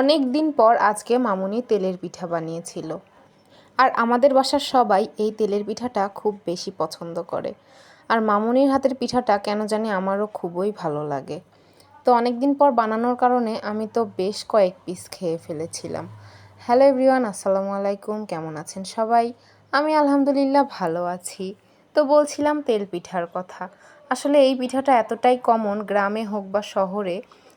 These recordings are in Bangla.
অনেক দিন পর আজকে মামুনি তেলের পিঠা বানিয়েছিল। আর আমাদের বাসার সবাই এই তেলের পিঠাটা খুব বেশি পছন্দ করে। আর মামুনির হাতের পিঠাটা কেন জানি আমারও খুবই ভালো লাগে। তো অনেক দিন পর বানানোর কারণে আমি তো বেশ কয়েক পিস খেয়ে ফেলেছিলাম। হ্যালো এভরিওয়ান আসসালামু আলাইকুম। কেমন আছেন সবাই? আমি আলহামদুলিল্লাহ ভালো আছি। তো বলছিলাম তেল পিঠার কথা। আসলে এই পিঠাটা এতটাই কমন গ্রামে হোক বা শহরে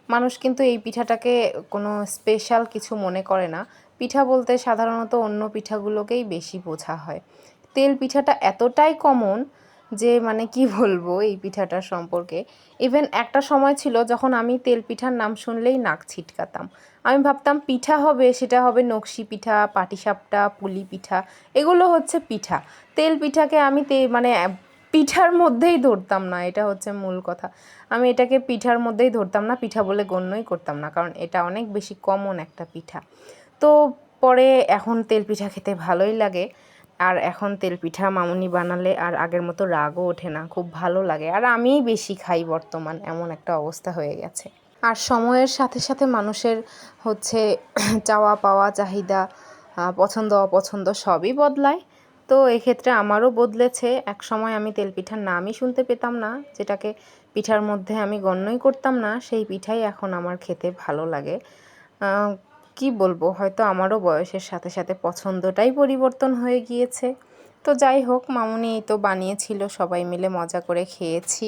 মানুষ কিন্তু এই পিঠাটাকে কোনো স্পেশাল কিছু মনে করে না। পিঠা বলতে সাধারণত অন্য পিঠাগুলোকেই বেশি বোঝা হয়। তেল পিঠাটা এতটাই কমন যে মানে কি বলব এই পিঠাটার সম্পর্কে। ইভেন একটা সময় ছিল যখন আমি তেল পিঠার নাম শুনলেই নাক ছিটকাতাম। আমি ভাবতাম পিঠা হবে, সেটা হবে নকশি পিঠা, পাটিসাপটা, পুলি পিঠা, এগুলো হচ্ছে পিঠা। তেল পিঠাকে আমি তে মানে পিঠার মধ্যেই ধরতাম না, এটা হচ্ছে মূল কথা। আমি এটাকে পিঠার মধ্যেই ধরতাম না, পিঠা বলে গণ্যই করতাম না, কারণ এটা অনেক বেশি কমন একটা পিঠা। তো পরে এখন তেল পিঠা খেতে ভালোই লাগে, আর এখন তেল পিঠা মামুনি বানালে আর আগের মতো রাগও ওঠে না, খুব ভালো লাগে। আর আমিই বেশি খাই বর্তমান, এমন একটা অবস্থা হয়ে গেছে। আর সময়ের সাথে সাথে মানুষের হচ্ছে চাওয়া পাওয়া চাহিদা পছন্দ অপছন্দ সবই বদলায়। তো এক্ষেত্রে আমারও বদলেছে। এক সময় আমি তেল পিঠার নামই শুনতে পেতাম না, যেটাকে পিঠার মধ্যে আমি গণ্যই করতাম না, সেই পিঠাই এখন আমার খেতে ভালো লাগে। কি বলব, হয়তো আমারও বয়সের সাথে সাথে পছন্দটাই পরিবর্তন হয়ে গিয়েছে। তো যাই হোক, মামুনি এই তো বানিয়েছিল, সবাই মিলে মজা করে খেয়েছি।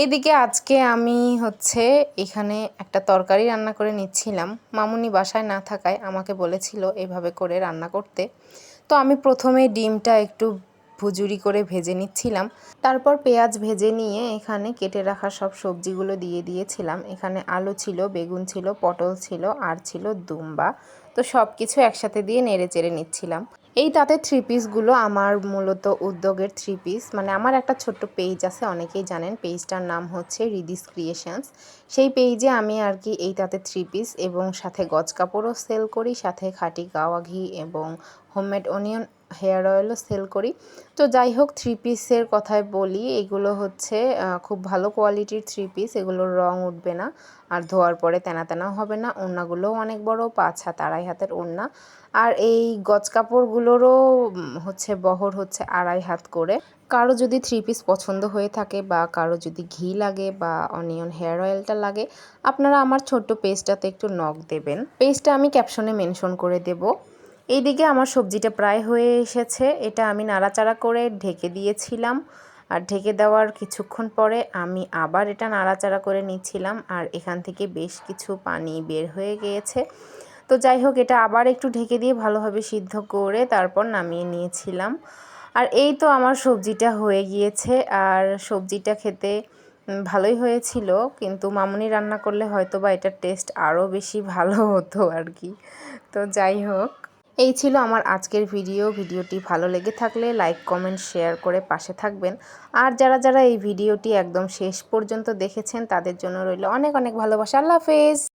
এইদিকে আজকে আমি হচ্ছে এখানে একটা তরকারি রান্না করে নিচ্ছিলাম। মামুনি বাসায় না থাকায় আমাকে বলেছিল এভাবে করে রান্না করতে। তো আমি প্রথমে ডিমটা একটু ভুজুরি করে ভেজে নিচ্ছিলাম। তারপর পেঁয়াজ ভেজে নিয়ে এখানে কেটে রাখা সব সবজিগুলো দিয়ে দিয়েছিলাম। এখানে আলু ছিল, বেগুন ছিল, পটল ছিল, আর ছিল দুম্বা। তো সব কিছু একসাথে দিয়ে নেড়ে চেড়ে নিচ্ছিলাম। এই তাঁতের থ্রি পিসগুলো আমার মূলত উদ্যোগের থ্রি পিস মানে আমার একটা ছোট্ট পেজ আছে, অনেকেই জানেন। পেজটার নাম হচ্ছে রিদিস ক্রিয়েশনস সেই পেজে আমি আর কি এই তাঁতের থ্রি পিস এবং সাথে গজ কাপড়ও সেল করি, সাথে খাটি গাওয়া ঘি এবং হোমমেড অনিয়ন হেয়ার অয়েলও সেল করি। তো যাই হোক থ্রি পিসের কথায় বলি, এগুলো হচ্ছে খুব ভালো কোয়ালিটির থ্রি পিস এগুলোর রং উঠবে না, আর ধোয়ার পরে তেনা তেনাও হবে না, ওড়নাগুলোও অনেক বড়, পাঁচ হাত, আড়াই হাতের ওড়না। আর এই গজ কাপড়গুলোরও হচ্ছে বহর হচ্ছে আড়াই হাত করে। কারও যদি থ্রি পিস পছন্দ হয়ে থাকে বা কারও যদি ঘি লাগে বা অনিয়ন হেয়ার অয়েলটা লাগে, আপনারা আমার ছোট্ট পেজটাতে একটু নখ দেবেন। পেজটা আমি ক্যাপশনে মেনশন করে দেবো। এইদিকে আমার সবজিটা প্রায় হয়ে এসেছে। এটা আমি নাড়াচাড়া করে ঢেকে দিয়েছিলাম। আর ঢেকে দেওয়ার কিছুক্ষণ পরে আমি আবার এটা নাড়াচাড়া করে নিচ্ছিলাম। আর এখান থেকে বেশ কিছু পানি বের হয়ে গিয়েছে। তো যাই হোক, এটা আবার একটু ঢেকে দিয়ে ভালোভাবে সিদ্ধ করে তারপর নামিয়ে নিয়েছিলাম। আর এই তো আমার সবজিটা হয়ে গিয়েছে। আর সবজিটা খেতে ভালোই হয়েছিল। কিন্তু মামুনি রান্না করলে হয়তো বা এটার টেস্ট আরও বেশি ভালো হতো আর কি। তো যাই হোক। এই ছিল আমার আজকের ভিডিও। ভিডিওটি ভালো লেগে থাকলে লাইক, কমেন্ট, শেয়ার করে পাশে থাকবেন। আর যারা যারা এই ভিডিওটি একদম শেষ পর্যন্ত দেখেছেন, তাদের জন্য রইল অনেক অনেক ভালোবাসা। আল্লাহ হাফেজ।